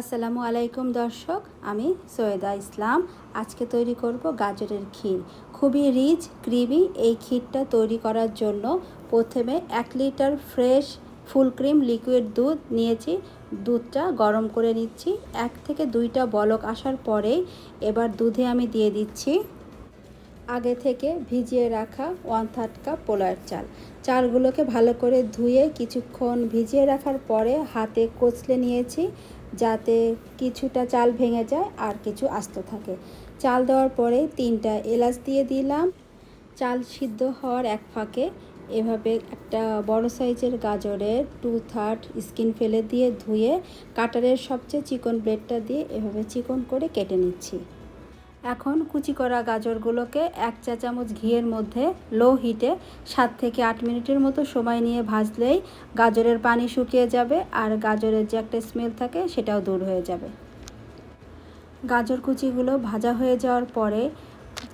আসসালামু আলাইকুম দর্শক, আমি সৈয়দা ইসলাম। আজকে তৈরি করব গাজরের ক্ষীর। খুবই রিচ ক্রিমি এই ক্ষীরটা তৈরি করার জন্য প্রথমে এক litre fresh full cream liquid দুধ নিয়েছি। দুধটা গরম করে নিচ্ছি। এক থেকে দুইটা বলক আসার পরে এবার দুধে আমি দিয়ে দিচ্ছি আগে থেকে ভিজিয়ে রাখা ওয়ান থার্ড কাপ পোলার চাল। চালগুলোকে ভালো করে ধুয়ে কিছুক্ষণ ভিজিয়ে রাখার পরে হাতে কচলে নিয়েছি যাতে কিছুটা চাল ভেঙে যায় আর কিছু আস্ত থাকে। চাল দেওয়ার পরে তিনটা এলাচ দিয়ে দিলাম। চাল সিদ্ধ হওয়ার এক ফাঁকে এভাবে একটা বড় সাইজের গাজরের টু থার্ড স্কিন ফেলে দিয়ে ধুয়ে কাটারের সবচেয়ে চিকন ব্লেডটা দিয়ে এভাবে চিকন করে কেটে নিচ্ছি। এখন কুচি করা গাজরগুলোকে এক চা চামচ ঘিয়ের মধ্যে লো হিটে সাত থেকে আট মিনিটের মতো সময় নিয়ে ভাজলেই গাজরের পানি শুকিয়ে যাবে আর গাজরের যে একটা স্মেল থাকে সেটাও দূর হয়ে যাবে। গাজর কুচিগুলো ভাজা হয়ে যাওয়ার পরে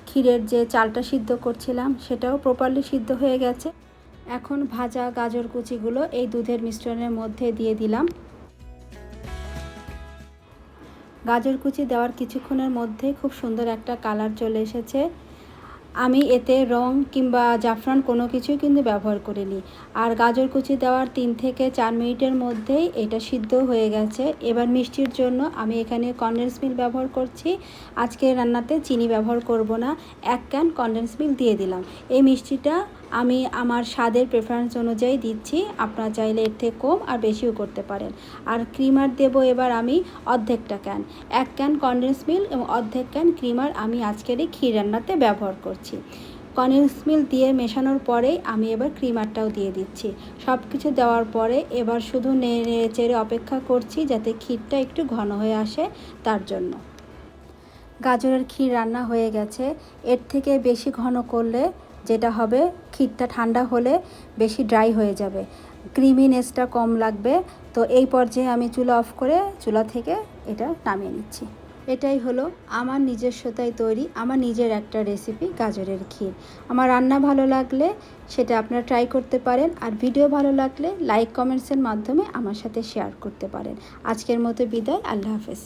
ক্ষীরের যে চালটা সিদ্ধ করছিলাম সেটাও প্রপারলি সিদ্ধ হয়ে গেছে। এখন ভাজা গাজর কুচিগুলো এই দুধের মিশ্রণের মধ্যে দিয়ে দিলাম। গাজর কুচি দেওয়ার কিছুক্ষণের মধ্যে খুব সুন্দর একটা কালার চলে এসেছে। আমি এতে রং কিংবা জাফরান কোনো কিছুই কিন্তু ব্যবহার করিনি। আর গাজর কুচি দেওয়ার তিন থেকে চার মিনিটের মধ্যেই এটা সিদ্ধ হয়ে গেছে। এবার মিষ্টির জন্য আমি এখানে কনডেন্স মিল ব্যবহার করছি। আজকে রান্নাতে চিনি ব্যবহার করব না। এক ক্যান কনডেন্স মিল দিয়ে দিলাম। এই মিষ্টিটা আমি আমার স্বাদের প্রেফারেন্স অনুযায়ী দিচ্ছি। আপনারা চাইলে এর থেকে কম আর বেশিও করতে পারেন। আর ক্রিমার দেব এবার আমি অর্ধেকটা ক্যান এক ক্যান কনডেন্স মিল্ক এবং অর্ধেক ক্যান ক্রিমার আমি আজকের এই ক্ষীর রান্নাতে ব্যবহার করছি। কনডেন্স মিল্ক দিয়ে মেশানোর পরেই আমি এবার ক্রিমারটাও দিয়ে দিচ্ছি। সব কিছু দেওয়ার পরে এবার শুধু নেড়ে চেড়ে অপেক্ষা করছি যাতে ক্ষীরটা একটু ঘন হয়ে আসে তার জন্য। গাজরের ক্ষীর রান্না হয়ে গেছে। এর থেকে বেশি ঘন করলে যেটা হবে ক্ষীরটা ঠান্ডা হলে বেশি ড্রাই হয়ে যাবে। ক্রিমিনেসটা কম লাগবে। তো এই পর্যায়ে আমি চুলা অফ করে চুলা থেকে এটা নামিয়ে নিচ্ছি। এটাই হলো আমার নিজস্বতায় তৈরি, আমার নিজের একটা রেসিপি গাজরের ক্ষীর। আমার রান্না ভালো লাগলে সেটা আপনারা ট্রাই করতে পারেন আর ভিডিও ভালো লাগলে লাইক কমেন্টসের মাধ্যমে আমার সাথে শেয়ার করতে পারেন। আজকের মতো বিদায়, আল্লাহ হাফেজ।